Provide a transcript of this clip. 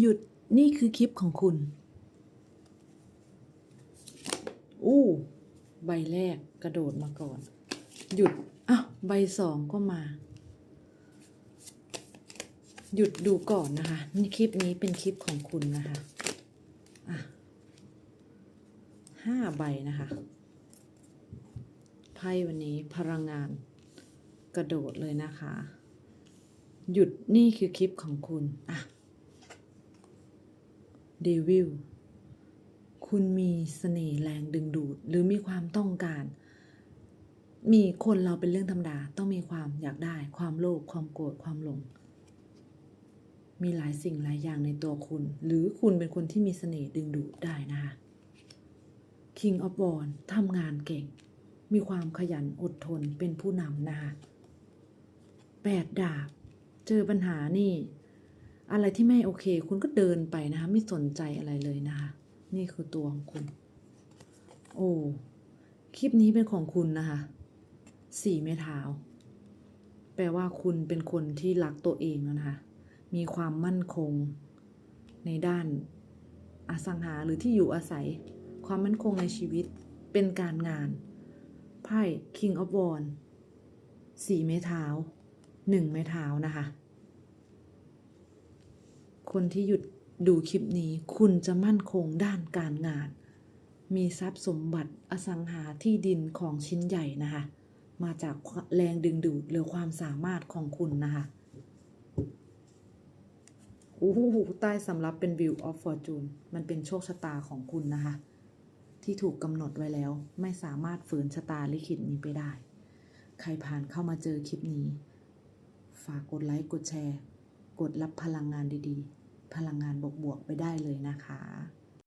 หยุดนี่คือคลิปของคุณ อู้ ใบแรกกระโดดมาก่อน หยุดอ้าวใบสองก็มา หยุดดูก่อนนะคะ นี่คลิปนี้เป็นคลิปของคุณนะคะอะห้าใบนะคะไพ่วันนี้พลังงานกระโดดเลยนะคะ หยุดนี่คือคลิปของคุณ อะ เดวิลคุณมีเสน่ห์แรงดึงดูด หรือมีความต้องการ มีคนเราเป็นเรื่องธรรมดา ต้องมีความอยากได้ ความโลภความโกรธความหลง มีหลายสิ่งหลายอย่างในตัวคุณ หรือคุณเป็นคนที่มีเสน่ห์ดึงดูดได้นะคะ King of w a n d ทำงานเก่ง มีความขยันอดทนเป็นผู้นำนะคะแปดดาบ เจอปัญหานี่ อะไรที่ไม่โอเค คุณก็เดินไปนะคะ ไม่สนใจอะไรเลยนะคะ นี่คือตัวของคุณ โอ้คลิปนี้เป็นของคุณนะคะสี่ไม้เท้าแปลว่าคุณเป็นคนที่รักตัวเองแล้วนะคะ มีความมั่นคงในด้านอสังหาหรือที่อยู่อาศัย ความมั่นคงในชีวิตเป็นการงานไพ่ King of w a n d สี่ไม้เท้าหนึ่งไม้เท้านะคะ คนที่หยุดดูคลิปนี้ คุณจะมั่นคงด้านการงาน มีทรัพย์สมบัติอสังหาที่ดินของชิ้นใหญ่นะคะ มาจากแรงดึงดูดหรือความสามารถของคุณนะคะโอ้โหใต้สำรับเป็น View of Fortune มันเป็นโชคชะตาของคุณนะคะ ที่ถูกกำหนดไว้แล้ว ไม่สามารถฝืนชะตาลิขิตนี้ไปได้ ใครผ่านเข้ามาเจอคลิปนี้ ฝากกดไลค์ กดแชร์ กดรับพลังงานดีๆ พลังงานบวกๆไปได้เลยนะคะ